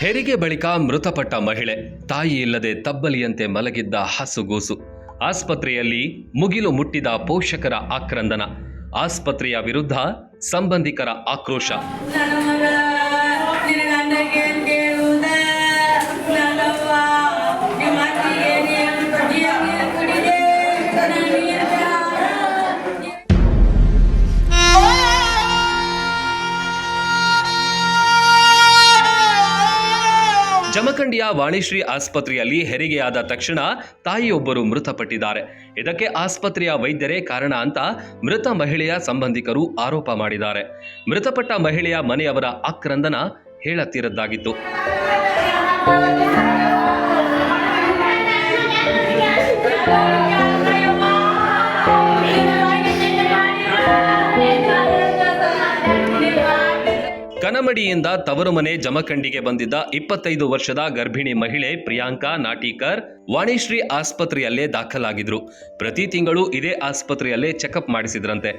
ಹೆರಿಗೆ ಬಳಿಕ ಮೃತಪಟ್ಟ ಮಹಿಳೆ, ತಾಯಿ ಇಲ್ಲದೆ ತಬ್ಬಲಿಯಂತೆ ಮಲಗಿದ್ದ ಹಸುಗೂಸು. ಆಸ್ಪತ್ರೆಯಲ್ಲಿ ಮುಗಿಲು ಮುಟ್ಟಿದ ಪೋಷಕರ ಆಕ್ರಂದನ. ಆಸ್ಪತ್ರೆಯ ವಿರುದ್ಧ ಸಂಬಂಧಿಕರ ಆಕ್ರೋಶ. ಜಮಖಂಡಿಯ ವಾಣಿಶ್ರೀ ಆಸ್ಪತ್ರೆಯಲ್ಲಿ ಹೆರಿಗೆಯಾದ ತಕ್ಷಣ ತಾಯಿಯೊಬ್ಬರು ಮೃತಪಟ್ಟಿದ್ದಾರೆ. ಇದಕ್ಕೆ ಆಸ್ಪತ್ರೆಯ ವೈದ್ಯರೇ ಕಾರಣ ಅಂತ ಮೃತ ಮಹಿಳೆಯ ಸಂಬಂಧಿಕರು ಆರೋಪ ಮಾಡಿದ್ದಾರೆ. ಮೃತಪಟ್ಟ ಮಹಿಳೆಯ ಮನೆಯವರ ಆಕ್ರಂದನ ಹೇಳತೀರದ್ದಾಗಿತ್ತು. ಕನಮಡಿಯಿಂದ ತವರು ಮನೆ ಜಮಖಂಡಿಗೆ ಬಂದಿದ್ದ ಇಪ್ಪತ್ತೈದು ವರ್ಷದ ಗರ್ಭಿಣಿ ಮಹಿಳೆ ಪ್ರಿಯಾಂಕಾ ನಾಟೀಕರ್ ವಾಣಿಶ್ರೀ ಆಸ್ಪತ್ರೆಯಲ್ಲೇ ದಾಖಲಾಗಿದ್ರು. ಪ್ರತಿ ತಿಂಗಳು ಇದೇ ಆಸ್ಪತ್ರೆಯಲ್ಲೇ ಚೆಕಪ್ ಮಾಡಿಸಿದ್ರಂತೆ.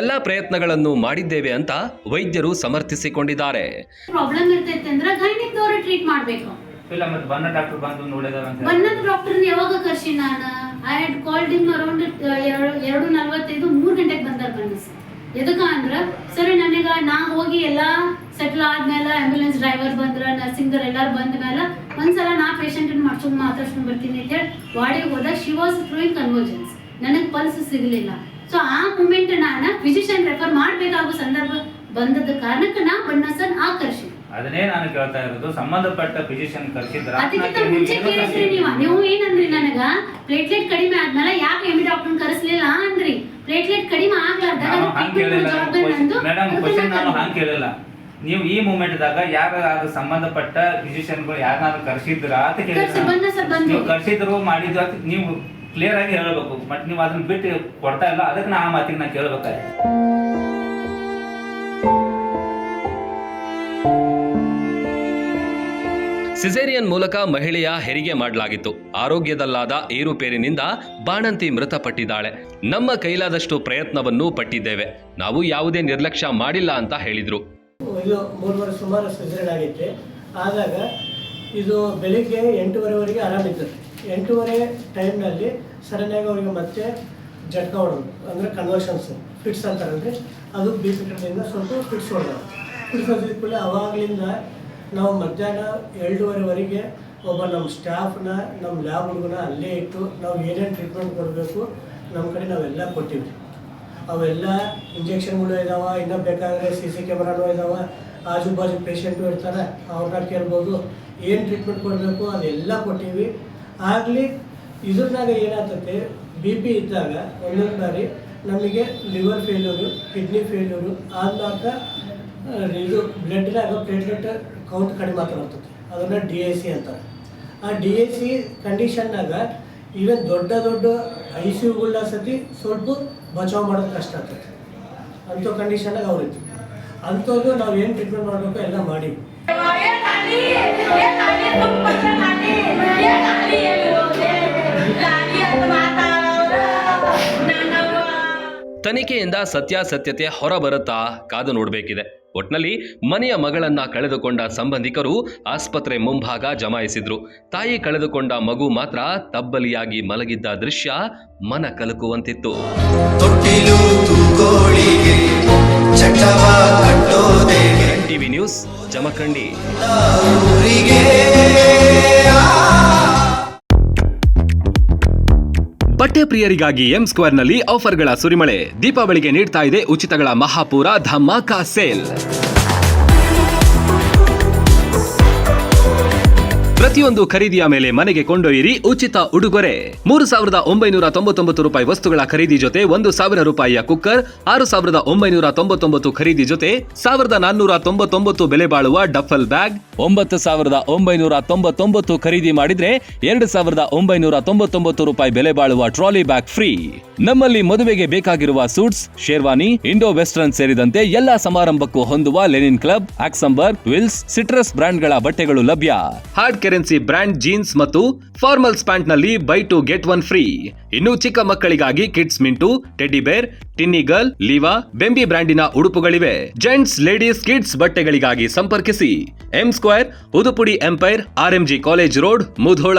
ಎಲ್ಲ ಪ್ರಯತ್ನಗಳನ್ನು ಮಾಡಿದ್ದೇವೆ ಅಂತ ವೈದ್ಯರು ಸಮರ್ಥಿಸಿಕೊಂಡಿದ್ದಾರೆ. ಪ್ರಾಬ್ಲಮ್ ಇರ್ತೈತೆ ಅಂದ್ರೆ ಗೈನಿಕ್ದವ್ರು ಟ್ರೀಟ್ ಮಾಡ್ಬೇಕು. ಇಲ್ಲ ಮತ್ತೆ ಬನ್ನ ಡಾಕ್ಟರ್ ಬಂದು ನೋಡಿದಾರ ಅಂತ ಬಣ್ಣದ ಡಾಕ್ಟರ್ನ ಯಾವಾಗ ಕರ್ಸಿ ನಾನು? I had called him around ಎರಡು ನಲ್ವತ್ತೈದು ಮೂರು ಗಂಟೆಗೆ ಬಂದಾರ ಬನ್ನಿ ಸರ್. ಎದಕ್ಕ ಅಂದ್ರ ಸರಿ ನನಗ ನಾ ಹೋಗಿ ಎಲ್ಲಾ ಸೆಟ್ಲ್ ಆದ್ಮೇಲೆ ಆಂಬ್ಯುಲೆನ್ಸ್ ಡ್ರೈವರ್ ಬಂದ್ರ ನರ್ಸಿಂಗರ್ ಎಲ್ಲಾರು ಬಂದ ಮೇಲೆ ಒಂದ್ಸಲ ನಾ ಪೇಷಂಟ್ ಮಾತಾಡ್ಸ್ಕೊಂಡ್ ಮಾತಾಡ್ಸ್ಕೊಂಡ್ ಬರ್ತೀನಿ ಅಂತ ಹೇಳಿ ವಾರ್ಡಿಗೆ ಹೋದ ಶಿ ವಾಸ್ ಥ್ರೂಯಿಂಗ್ ಕನ್ವರ್ಜನ್ಸ್ ನನಗೆ ಪಲ್ಸ್ ಸಿಗಲಿಲ್ಲ. ಸೊ ಆ ಮೂಮೆಂಟ್ ನಾನು ಫಿಸಿಷಿಯನ್ ರೆಫರ್ ಮಾಡ್ಬೇಕಾಗೋ ಸಂದರ್ಭ ಬಂದದ ಕಾರಣಕ್ಕೆ ನಾ ಬಣ್ಣ ಸರ್ ಆ ಅದನ್ನೇ ನಾನು ಕೇಳ್ತಾ ಇರೋದು ಸಂಬಂಧಪಟ್ಟ ಫಿಸಿಷಿಯನ್ ಕರ್ಸಿದ್ರ ಅದಕ್ಕಿಂತ ಮುಂಚೆ ಕೇಳಿದ್ರಿ ನೀವು. ನೀವು ಏನಂದ್ರಿ ನನಗ? ಪ್ಲೇಟ್ಲೆಟ್ ಕಡಿಮೆ ಆದ್ಮೇಲೆ ಯಾಕೆ ಎಮ್ಮಿ ಡಾಕ್ಟರ್ ಕರೆಸ್ಲಿಲ್ಲ ಅಂದ್ರಿ. ಆಗ್ಲಾರ್ದಾಗ ನಾನು ಹಂಗೆ ಕೇಳಿಲ್ಲ ಮೇಡಮ್ ಕ್ವಶನ್ ನಾನು ಹಂಗೆ ಕೇಳಿಲ್ಲ. ನೀವು ಈ ಮೂಮೆಂಟ್ ದಾಗ ಯಾರ ಸಂಬಂಧಪಟ್ಟ ಫಿಸಿಷಿಯನ್ಗಳು ಯಾರನ್ನಾದ್ರು ಕರ್ಸಿದ್ರ ಅಂತ ಕೇಳಿದ್ರೆ. ನೀವು ಕರ್ಸಿದ್ರು ಮಾಡಿದ್ರು ಅಂತ ನೀವು ಕ್ಲಿಯರ್ ಆಗಿ ಹೇಳ್ಬೇಕು. ಬಟ್ ನೀವು ಅದನ್ನ ಬಿಟ್ಟು ಕೊಡ್ತಾ ಇಲ್ಲ ಅದಕ್ಕೆ ನಾ ಆ ಮಾತಿಗೆ ನಾ ಕೇಳ್ಬೇಕಾಯ್ತು. ಸಿಸೇರಿಯನ್ ಮೂಲಕ ಮಹಿಳೆಯ ಹೆರಿಗೆ ಮಾಡಲಾಗಿತ್ತು. ಆರೋಗ್ಯದಲ್ಲಾದ ಏರುಪೇರಿನಿಂದ ಬಾಣಂತಿ ಮೃತಪಟ್ಟಿದ್ದಾಳೆ. ನಮ್ಮ ಕೈಲಾದಷ್ಟು ಪ್ರಯತ್ನವನ್ನು ಪಟ್ಟಿದ್ದೇವೆ. ನಾವು ಯಾವುದೇ ನಿರ್ಲಕ್ಷ್ಯ ಮಾಡಿಲ್ಲ ಅಂತ ಹೇಳಿದ್ರು. ಸುಮಾರು ಆಗಿತ್ತು. ಆದಾಗ ಇದು ಬೆಳಿಗ್ಗೆ ಎಂಟೂವರೆವರೆಗೆ ಆರಾಮಿತ್ತು ಎಂಟೂವರೆ ಟೈಮ್ನಲ್ಲಿ ಸಡನ್ನಾಗಿ ಅವರಿಗೆ ಮತ್ತೆ ಜಟ್ಕ ಹೊಡೋದು ಅಂದರೆ ಕನ್ವರ್ಷನ್ಸ್ ಫಿಟ್ಸ್ ಅಂತಾರಲ್ರಿ? ಅದು ಬಿ ಪಿ ಕಡೆಯಿಂದ ಸ್ವಲ್ಪ ಫಿಟ್ಸ್ ಹೊಡೋದು ಫಿಟ್ಸ್ ಹೊಡೆದ ಅವಾಗಲಿಂದ ನಾವು ಮಧ್ಯಾಹ್ನ ಎರಡೂವರೆವರೆಗೆ ಒಬ್ಬ ನಮ್ಮ ಸ್ಟಾಫ್ನ, ನಮ್ಮ ಲ್ಯಾಬ್ ಹುಡುಗನ ಅಲ್ಲೇ ಇಟ್ಟು ನಾವು ಏನೇನು ಟ್ರೀಟ್ಮೆಂಟ್ ಕೊಡಬೇಕು, ನಮ್ಮ ಕಡೆ ನಾವೆಲ್ಲ ಕೊಟ್ಟಿದ್ವಿ. ಅವೆಲ್ಲ ಇಂಜೆಕ್ಷನ್ಗಳು ಇದಾವ, ಇನ್ನೂ ಬೇಕಾದರೆ ಸಿ ಸಿ ಕ್ಯಾಮ್ರಾನು ಇದಾವ ಆಜು ಬಾಜು ಪೇಷಂಟು ಇರ್ತಾರೆ, ಅವ್ರನ್ನ ಕೇಳ್ಬೋದು, ಏನು ಟ್ರೀಟ್ಮೆಂಟ್ ಕೊಡಬೇಕು ಅದೆಲ್ಲ ಕೊಟ್ಟಿವಿ ಆಗಲಿ ಇದ್ರನಾಗ ಏನಾಗ್ತೈತೆ ಬಿ ಪಿ ಇದ್ದಾಗ ಒಂದೊಂದು ಬಾರಿ ನಮಗೆ ಲಿವರ್ ಫೇಲ್ಯೂರು ಕಿಡ್ನಿ ಫೇಲ್ಯೂರು ಆದಾಗ ಇದು ಬ್ಲಡ್ನಾಗ ಪ್ಲೇಟ್ಲೆಟ್ ಕೌಂಟ್ ಕಡಿಮೆ ಆಗ್ತದೆ ಅದನ್ನು ಡಿ ಎ ಸಿ ಅಂತಾರೆ. ಆ ಡಿ ಎ ಸಿ ಕಂಡೀಷನ್ನಾಗ ಈವನ್ ದೊಡ್ಡ ದೊಡ್ಡ ಐ ಸಿ ಯುಗಳನ್ನ ಸತಿ ಸ್ವಲ್ಪ ಬಚಾವ್ ಮಾಡೋದು ಕಷ್ಟ ಆಗ್ತದೆ. ಅಂಥ ಕಂಡೀಷನ್ನಾಗ ಅವ್ರಿತ್ತು ಅಂಥದ್ದು ನಾವು ಏನು ಟ್ರೀಟ್ಮೆಂಟ್ ಮಾಡಬೇಕು ಎಲ್ಲ ಮಾಡಿ. ತನಿಖೆಯಿಂದ ಸತ್ಯಾಸತ್ಯತೆ ಹೊರಬರುತ್ತಾ ಕಾದು ನೋಡಬೇಕಿದೆ. ಒಟ್ನಲ್ಲಿ ಮನೆಯ ಮಗಳನ್ನ ಕಳೆದುಕೊಂಡ ಸಂಬಂಧಿಕರು ಆಸ್ಪತ್ರೆ ಮುಂಭಾಗ ಜಮಾಯಿಸಿದ್ರು. ತಾಯಿ ಕಳೆದುಕೊಂಡ ಮಗು ಮಾತ್ರ ತಬ್ಬಲಿಯಾಗಿ ಮಲಗಿದ್ದ ದೃಶ್ಯ ಮನ ಕಲಕುವಂತಿತ್ತು. TV news Jamkhandi. ಬಟ್ಟೆ ಪ್ರಿಯರಿಗಾಗಿ ಎಂ ಸ್ಕ್ವೇರ್ನಲ್ಲಿ ಆಫರ್ಗಳ ಸುರಿಮಳೆ. ದೀಪಾವಳಿಗೆ ನೀಡ್ತಾ ಇದೆ ಉಚಿತಗಳ ಮಹಾಪೂರ ಧಮಾಕಾ ಸೇಲ್. ಪ್ರತಿಯೊಂದು ಖರೀದಿಯ ಮೇಲೆ ಮನೆಗೆ ಕೊಂಡೊಯ್ಯಿರಿ ಉಚಿತ ಉಡುಗೊರೆ. ಮೂರು ಸಾವಿರದ ಒಂಬೈನೂರ ತೊಂಬತ್ತೊಂಬತ್ತು ರೂಪಾಯಿ ವಸ್ತುಗಳ ಖರೀದಿ ಜೊತೆ ಒಂದು ಸಾವಿರ ರೂಪಾಯಿಯ ಕುಕ್ಕರ್, ಆರು ಸಾವಿರದ ಒಂಬೈನೂರ ತೊಂಬತ್ತೊಂಬತ್ತು ಖರೀದಿ ಜೊತೆ ಸಾವಿರದ ನಾನ್ನೂರ ತೊಂಬತ್ತೊಂಬತ್ತು ಬೆಲೆ ಬಾಳುವ ಡಫಲ್ ಬ್ಯಾಗ್. ಒಂಬತ್ತು ಸಾವಿರದ ಒಂಬೈನೂರ ತೊಂಬತ್ತೊಂಬತ್ತು ಖರೀದಿ ಮಾಡಿದ್ರೆ ಎರಡು ಸಾವಿರದ ಒಂಬೈನೂರ ತೊಂಬತ್ತೊಂಬತ್ತು ರೂಪಾಯಿ ಬೆಲೆ ಬಾಳುವ ಟ್ರಾಲಿ ಬ್ಯಾಗ್ ಫ್ರೀ. ನಮ್ಮಲ್ಲಿ ಮದುವೆಗೆ ಬೇಕಾಗಿರುವ ಸೂಟ್ಸ್, ಶೇರ್ವಾನಿ, ಇಂಡೋ ವೆಸ್ಟರ್ನ್ ಸೇರಿದಂತೆ ಎಲ್ಲಾ ಸಮಾರಂಭಕ್ಕೂ ಹೊಂದುವ Linen Club Oxemberg Wills, Citrus ಬ್ರಾಂಡ್ಗಳ ಬಟ್ಟೆಗಳು ಲಭ್ಯ. ಹಾರ್ಡ್ ಕರೆನ್ಸಿ ಬ್ರಾಂಡ್ ಜೀನ್ಸ್ ಮತ್ತು formals ಪ್ಯಾಂಟ್ನಲ್ಲಿ buy two get one free. ಇನ್ನು ಚಿಕ್ಕ ಮಕ್ಕಳಿಗಾಗಿ ಕಿಡ್ಸ್ ಮಿಂಟು, ಟೆಡ್ಡಿ ಬೇರ್, ಟಿನ್ನಿ ಗರ್ಲ್, ಲಿವಾ, ಬೆಂಬಿ ಬ್ರ್ಯಾಂಡಿನ ಉಡುಪುಗಳಿವೆ. ಜೆಂಟ್ಸ್, ಲೇಡೀಸ್, ಕಿಡ್ಸ್ ಬಟ್ಟೆಗಳಿಗಾಗಿ ಸಂಪರ್ಕಿಸಿ. M square, ಉದುಪುಡಿ Empire RMG college road, Mudhol.